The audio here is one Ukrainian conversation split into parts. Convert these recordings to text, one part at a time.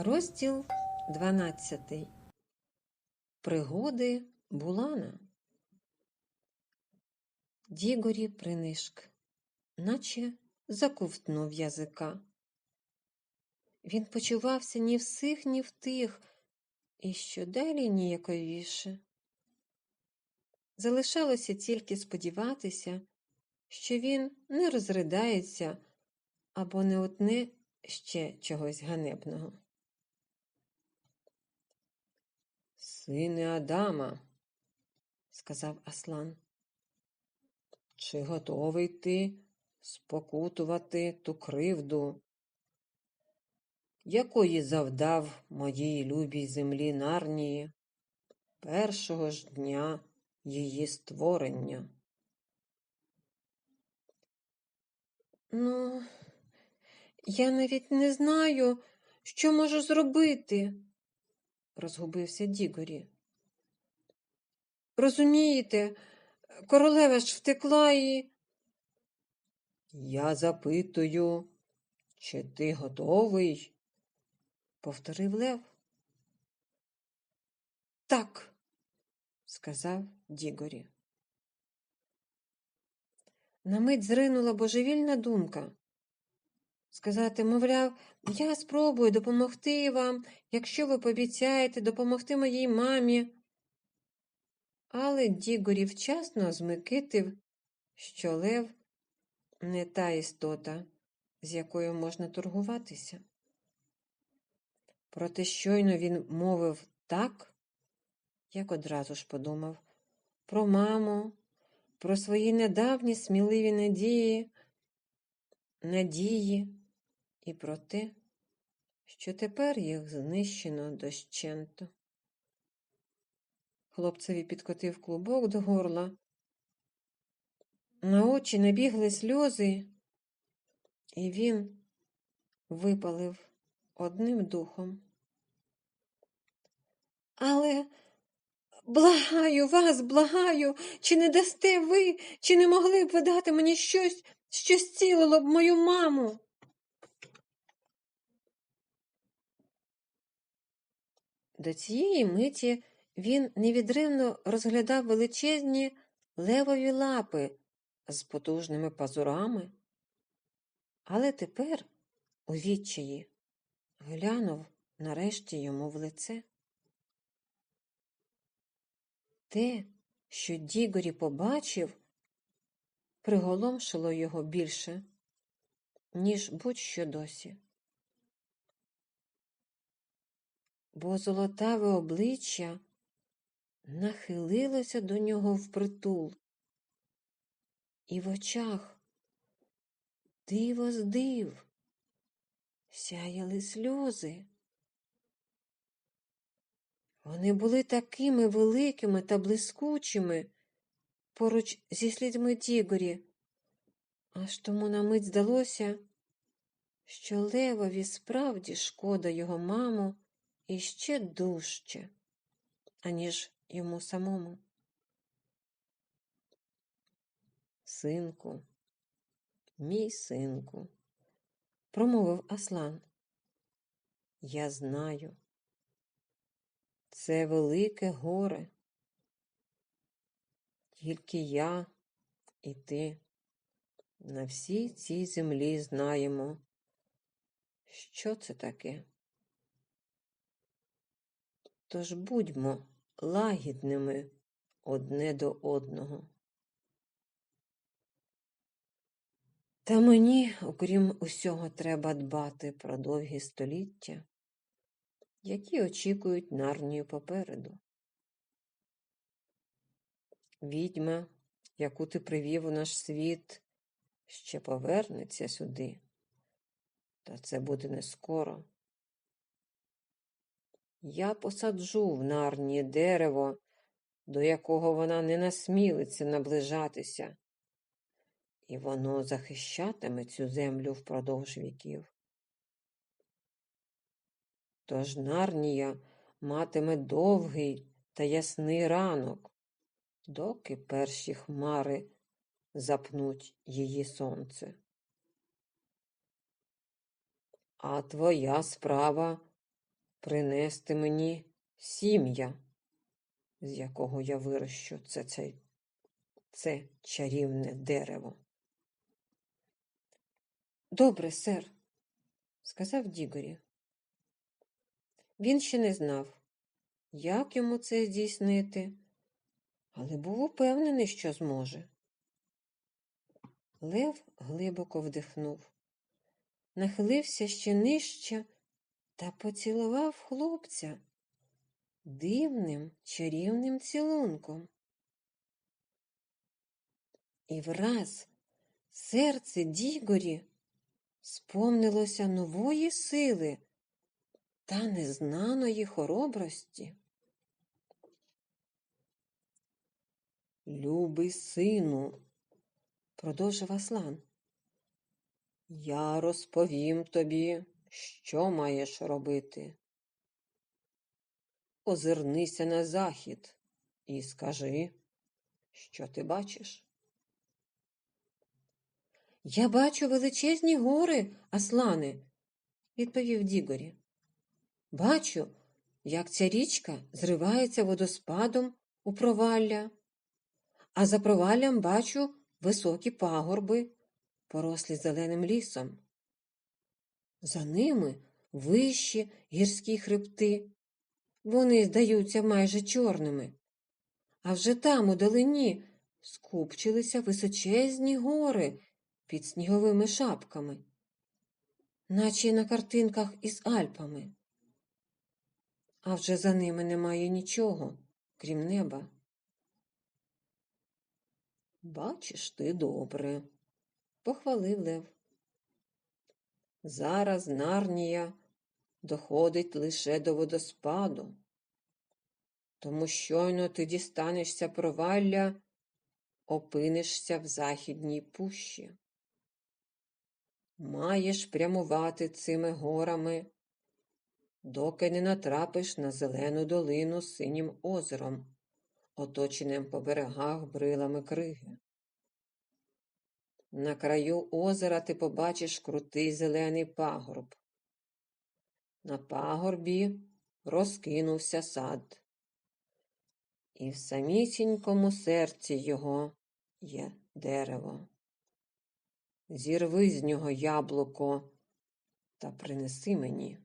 Розділ 12. Пригоди Булана. Дігорі принишк, наче заковтнув язика. Він почувався ні в сих, ні в тих, і що далі ніяковіше. Залишалося тільки сподіватися, що він не розридається або не утне ще чогось ганебного. Сине Адама, сказав Аслан, чи готовий ти спокутувати ту кривду, якої завдав моїй любій землі Нарнії першого ж дня її створення? Ну, я навіть не знаю, що можу зробити, розгубився Дігорі. Розумієте, королева ж втекла і. Я запитую, чи ти готовий? повторив Лев. Так, сказав Дігорі. На мить зринула божевільна думка. Сказати, мовляв, я спробую допомогти вам, якщо ви пообіцяєте допомогти моїй мамі. Але Дігорі вчасно змикитив, що Лев не та істота, з якою можна торгуватися. Проте щойно він мовив так, як одразу ж подумав, про маму, про свої недавні сміливі надії, надії і про те, що тепер їх знищено дощенто. Хлопцеві підкотив клубок до горла. На очі набігли сльози, і він випалив одним духом. Але благаю вас, благаю, чи не дасте ви, чи не могли б ви дати мені щось, що зцілило б мою маму? До цієї миті він невідривно розглядав величезні левові лапи з потужними пазурами, але тепер, у відчаї, глянув нарешті йому в лице. Те, що Дігорі побачив, приголомшило його більше, ніж будь-що досі. Бо золотаве обличчя нахилилося до нього впритул, і в очах диво з див сяяли сльози. Вони були такими великими та блискучими поруч зі слідьми Дігорі, аж тому на мить здалося, що Левові справді шкода його маму іще дужче, аніж йому самому. Синку, мій синку, промовив Аслан. Я знаю. Це велике горе. Тільки я і ти на всій цій землі знаємо, що це таке. Тож будьмо лагідними одне до одного. Та мені, окрім усього, треба дбати про довгі століття які очікують нарнію попереду. Відьма, яку ти привів у наш світ, ще повернеться сюди, та це буде не скоро. Я посаджу в нарнії дерево, до якого вона не насмілиться наближатися, і воно захищатиме цю землю впродовж віків. Тож Нарнія матиме довгий та ясний ранок, доки перші хмари запнуть її сонце. А твоя справа принести мені сім'я, з якого я вирощу це, це, це чарівне дерево. Добре, сер, сказав Дігорі. Він ще не знав, як йому це здійснити, але був упевнений, що зможе. Лев глибоко вдихнув, нахилився ще нижче та поцілував хлопця дивним чарівним цілунком. І враз серце Дігорі сповнилося нової сили та незнаної хоробрості. Любий сину, продовжив Аслан, я розповім тобі, що маєш робити. Озирнися на захід і скажи, що ти бачиш. Я бачу величезні гори, Аслане, відповів Дігорі. Бачу, як ця річка зривається водоспадом у провалля, а за проваллям бачу високі пагорби, порослі зеленим лісом. За ними вищі гірські хребти. Вони здаються майже чорними. А вже там, у долині, скупчилися височезні гори під сніговими шапками, наче на картинках із Альпами. А вже за ними немає нічого, крім неба. Бачиш ти добре, похвалив Лев. Зараз Нарнія доходить лише до водоспаду, тому щойно ти дістанешся провалля, опинишся в західній пущі. Маєш прямувати цими горами, доки не натрапиш на зелену долину синім озером, оточеним по берегах брилами криги. На краю озера ти побачиш крутий зелений пагорб. На пагорбі розкинувся сад, і в самісінькому серці його є дерево. Зірви з нього яблуко та принеси мені.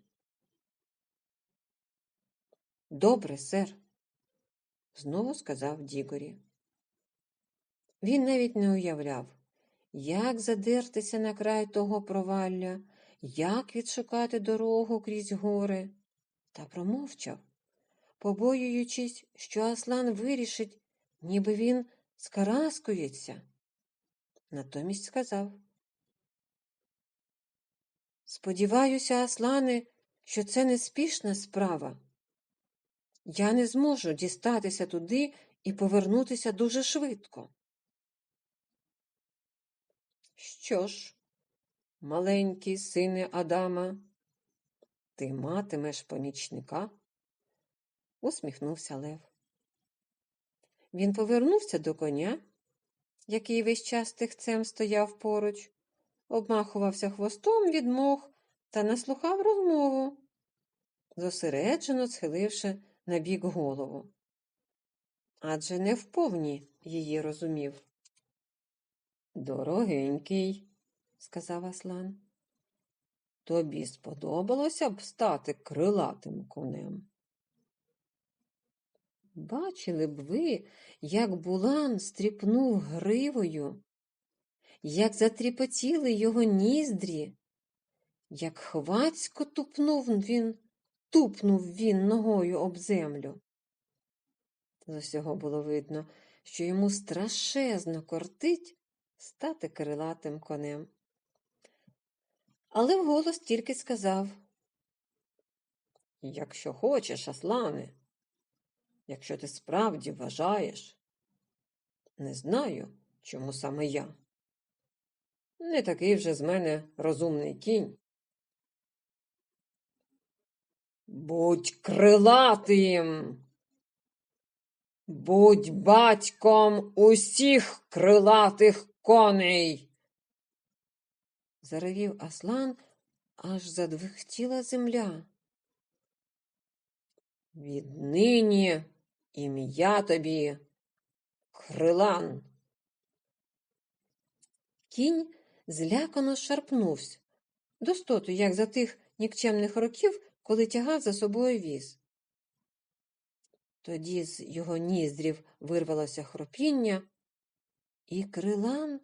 Добре, сер, знову сказав Дігорі. Він навіть не уявляв, як задертися на край того провалля, як відшукати дорогу крізь гори, та промовчав, побоюючись, що Аслан вирішить, ніби він скараскується. Натомість сказав Сподіваюся, Аслане, що це неспішна справа. Я не зможу дістатися туди і повернутися дуже швидко. Що ж, маленький сине Адама, ти матимеш помічника? усміхнувся Лев. Він повернувся до коня, який весь час тихцем стояв поруч, обмахувався хвостом від мох та наслухав розмову, зосереджено схиливши на бік голову. Адже не вповні її розумів. Дорогенький, сказав Аслан, тобі сподобалося б стати крилатим конем. Бачили б ви, як Булан стріпнув гривою, як затріпотіли його ніздрі, як хвацько тупнув він, тупнув він ногою об землю. З усього було видно, що йому страшезно кортить стати крилатим конем. Але вголос тільки сказав Якщо хочеш, Аслане, якщо ти справді вважаєш, не знаю, чому саме я. Не такий вже з мене розумний кінь. Будь крилатим. Будь батьком усіх крилатих коней. Заревів Аслан, аж задвихтіла земля. Віднині ім'я тобі Крилан. Кінь злякано шарпнувся, достоту, як за тих нікчемних років, коли тягав за собою віз. Тоді з його ніздрів вирвалося хропіння, і крилан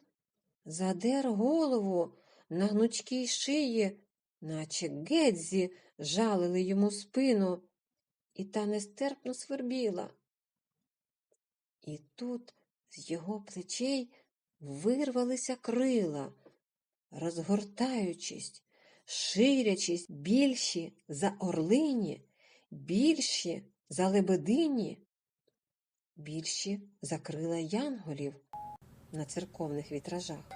задер голову на гнучкій шиї, наче гедзі жалили йому спину, і та нестерпно свербіла. І тут з його плечей вирвалися крила, розгортаючись, ширячись більші за орлині, більші за лебедині, більші за крила янголів на церковних вітражах.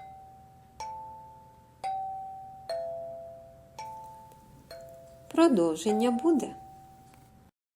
Продовження буде.